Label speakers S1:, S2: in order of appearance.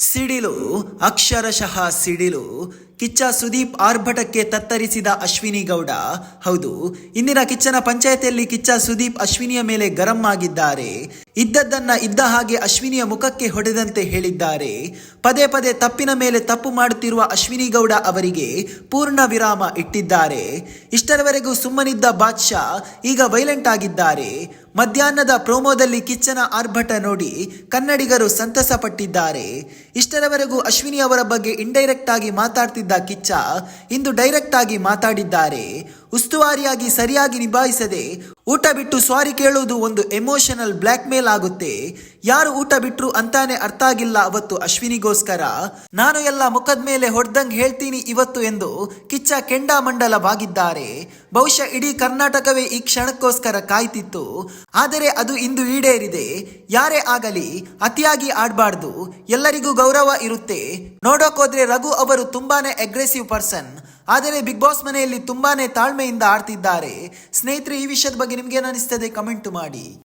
S1: ಸಿಡಿಲು, ಅಕ್ಷರಶಃ ಸಿಡಿಲು, ಕಿಚ್ಚ ಸುದೀಪ್ ಆರ್ಭಟಕ್ಕೆ ತತ್ತರಿಸಿದ ಅಶ್ವಿನಿ ಗೌಡ. ಹೌದು, ಇಂದಿನ ಕಿಚ್ಚನ ಪಂಚಾಯತಿಯಲ್ಲಿ ಕಿಚ್ಚ ಸುದೀಪ್ ಅಶ್ವಿನಿಯ ಮೇಲೆ ಗರಂ ಆಗಿದ್ದಾರೆ. ಇದ್ದದ್ದನ್ನ ಇದ್ದ ಹಾಗೆ ಅಶ್ವಿನಿಯ ಮುಖಕ್ಕೆ ಹೊಡೆದಂತೆ ಹೇಳಿದ್ದಾರೆ. ಪದೇ ಪದೇ ತಪ್ಪಿನ ಮೇಲೆ ತಪ್ಪು ಮಾಡುತ್ತಿರುವ ಅಶ್ವಿನಿ ಗೌಡ ಅವರಿಗೆ ಪೂರ್ಣ ವಿರಾಮ ಇಟ್ಟಿದ್ದಾರೆ. ಇಷ್ಟರವರೆಗೂ ಸುಮ್ಮನಿದ್ದ ಬಾದ್ಶಾ ಈಗ ವೈಲೆಂಟ್ ಆಗಿದ್ದಾರೆ. ಮಧ್ಯಾಹ್ನದ ಪ್ರೋಮೋದಲ್ಲಿ ಕಿಚ್ಚನ ಆರ್ಭಟ ನೋಡಿ ಕನ್ನಡಿಗರು ಸಂತಸ ಪಟ್ಟಿದ್ದಾರೆ ಇಷ್ಟರವರೆಗೂ ಅಶ್ವಿನಿ ಅವರ ಬಗ್ಗೆ ಇಂಡೈರೆಕ್ಟ್ ಆಗಿ ಮಾತಾಡ್ತಿದ್ದ ಕಿಚ್ಚ ಇಂದು ಡೈರೆಕ್ಟ್ ಆಗಿ ಮಾತಾಡಿದ್ದಾರೆ. ಉಸ್ತುವಾರಿಯಾಗಿ ಸರಿಯಾಗಿ ನಿಭಾಯಿಸದೆ ಊಟ ಬಿಟ್ಟು ಸ್ವಾರಿ ಕೇಳುವುದು ಒಂದು ಎಮೋಷನಲ್ ಬ್ಲ್ಯಾಕ್ ಮೇಲ್ ಆಗುತ್ತೆ. ಯಾರು ಊಟ ಬಿಟ್ರು ಅಂತಾನೆ ಅರ್ಥ ಆಗಿಲ್ಲ ಅವತ್ತು ಅಶ್ವಿನಿಗೋಸ್ಕರ. ನಾನು ಎಲ್ಲ ಮುಖದ ಮೇಲೆ ಹೊಡೆದಂಗ್ ಹೇಳ್ತೀನಿ ಇವತ್ತು ಎಂದು ಕಿಚ್ಚ ಕೆಂಡಾಮಂಡಲವಾಗಿದ್ದಾರೆ. ಬಹುಶಃ ಇಡೀ ಕರ್ನಾಟಕವೇ ಈ ಕ್ಷಣಕ್ಕೋಸ್ಕರ ಕಾಯ್ತಿತ್ತು. ಆದರೆ ಅದು ಇಂದು ಈಡೇರಿದೆ. ಯಾರೇ ಆಗಲಿ, ಅತಿಯಾಗಿ ಆಡ್ಬಾರ್ದು. ಎಲ್ಲರಿಗೂ ಗೌರವ ಇರುತ್ತೆ. ನೋಡೋಕೋದ್ರೆ ರಘು ಅವರು ತುಂಬಾನೇ ಅಗ್ರೆಸಿವ್ ಪರ್ಸನ್ ಆದರೆ ಬಿಗ್ ಬಾಸ್ ಮನೆಯಲ್ಲಿ ತುಂಬಾನೇ ತಾಳ್ಮೆಯಿಂದ ಆಡ್ತಿದ್ದಾರೆ. ಸ್ನೇಹಿತರೆ, ಈ ವಿಷಯದ ಬಗ್ಗೆ ನಿಮ್ಗೆ ಏನ್ ಅನಿಸ್ತದೆ? ಕಮೆಂಟ್ ಮಾಡಿ.